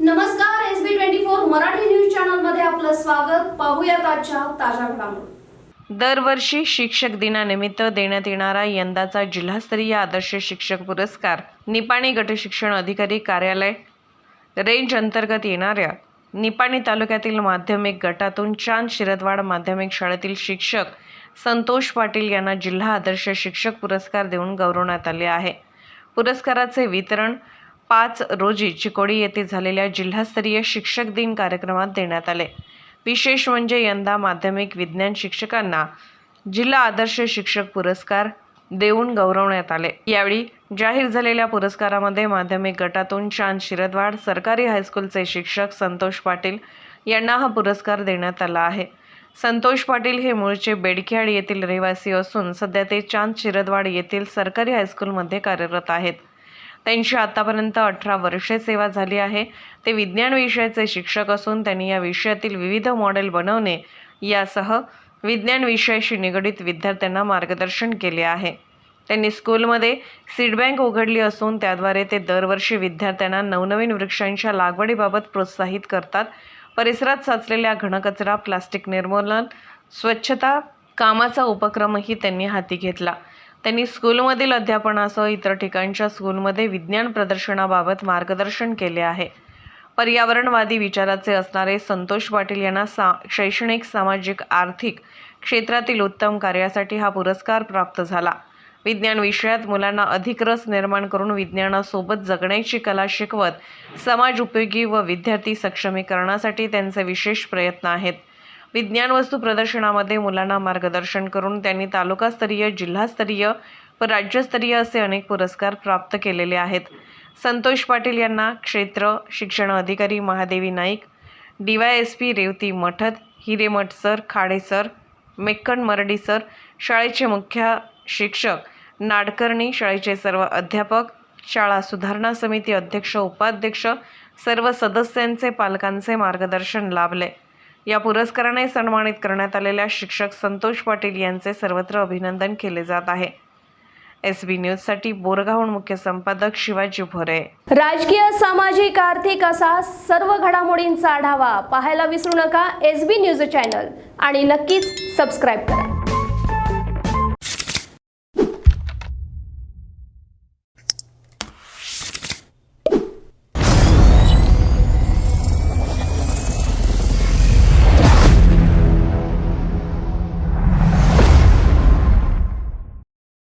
नमस्कार S B twenty four Marathi news चॅनलमध्ये आपलं स्वागत. पाहूयात आजच्या ताज्या घडामोडी. दरवर्षी शिक्षक दिनानिमित्त देण्यात येणारा यंदाचा जिल्हास्तरीय आदर्श शिक्षक पुरस्कार निपाणी गटशिक्षण अधिकारी कार्यालय रेंज अंतर्गत येणाऱ्या निपाणी तालुक्यातील माध्यमिक गटातून चांद शिरदवाड माध्यमिक शाळेतील शिक्षक संतोष पाटील यांना जिल्हा आदर्श शिक्षक पुरस्कार देऊन गौरवण्यात आले आहे. पुरस्काराचे वितरण पाच रोजी चिकोडी येथे झालेल्या जिल्हास्तरीय शिक्षक दिन कार्यक्रमात देण्यात आले. विशेष म्हणजे यंदा माध्यमिक विज्ञान शिक्षकांना जिल्हा आदर्श शिक्षक पुरस्कार देऊन गौरवण्यात आले. यावेळी जाहीर झालेल्या पुरस्कारामध्ये माध्यमिक गटातून चांद शिरदवाड सरकारी हायस्कूलचे शिक्षक संतोष पाटील यांना हा पुरस्कार देण्यात आला आहे. संतोष पाटील हे मूळचे बेडखेड येथील रहिवासी असून सध्या ते चांद शिरदवाड येथील सरकारी हायस्कूलमध्ये कार्यरत आहेत. त्यांची आतापर्यंत अठरा वर्षे सेवा झाली आहे. ते विज्ञान विषयाचे शिक्षक असून त्यांनी या विषयातील विविध मॉडेल बनवणे यासह विज्ञान विषयाशी निगडित विद्यार्थ्यांना मार्गदर्शन केले आहे. त्यांनी स्कूलमध्ये सीड बँक उघडली असून त्याद्वारे ते दरवर्षी विद्यार्थ्यांना नवनवीन वृक्षांच्या लागवडीबाबत प्रोत्साहित करतात. परिसरात साचलेल्या घनकचरा प्लास्टिक निर्मूलन स्वच्छता कामाचा उपक्रमही त्यांनी हाती घेतला. त्यांनी स्कूलमधील अध्यापनासह इतर ठिकाणच्या स्कूलमध्ये विज्ञान प्रदर्शनाबाबत मार्गदर्शन केले आहे. पर्यावरणवादी विचाराचे असणारे संतोष पाटील यांना सा शैक्षणिक सामाजिक आर्थिक क्षेत्रातील उत्तम कार्यासाठी हा पुरस्कार प्राप्त झाला. विज्ञान विषयात मुलांना अधिक रस निर्माण करून विज्ञानासोबत जगण्याची कला शिकवत समाज उपयोगी व विद्यार्थी सक्षमीकरणासाठी त्यांचे विशेष प्रयत्न आहेत. विज्ञान वस्तू प्रदर्शनामध्ये मुलांना मार्गदर्शन करून त्यांनी तालुकास्तरीय जिल्हास्तरीय व राज्यस्तरीय असे अनेक पुरस्कार प्राप्त केलेले आहेत. संतोष पाटील यांना क्षेत्र शिक्षण अधिकारी Mahadevi Naik D Y S P Revati मठत Hiremath sir Khade sir Mekkan Maradi sir शाळेचे मुख्य शिक्षक नाडकर्णी शाळेचे सर्व अध्यापक शाळा सुधारणा समिती अध्यक्ष उपाध्यक्ष सर्व सदस्यांचे पालकांचे मार्गदर्शन लाभले. या पुरस्काराने सन्मानित करण्यात आलेल्या शिक्षक संतोष पाटील यांचे सर्वत्र अभिनंदन केले जात आहे. एस बी न्यूजसाठी बोरगावहून मुख्य संपादक शिवाजी भोरे. राजकीय सामाजिक आर्थिक असा सर्व घडामोडींचा आढावा पाहायला विसरू नका एस बी न्यूज चॅनल आणि नक्कीच सबस्क्राईब करा.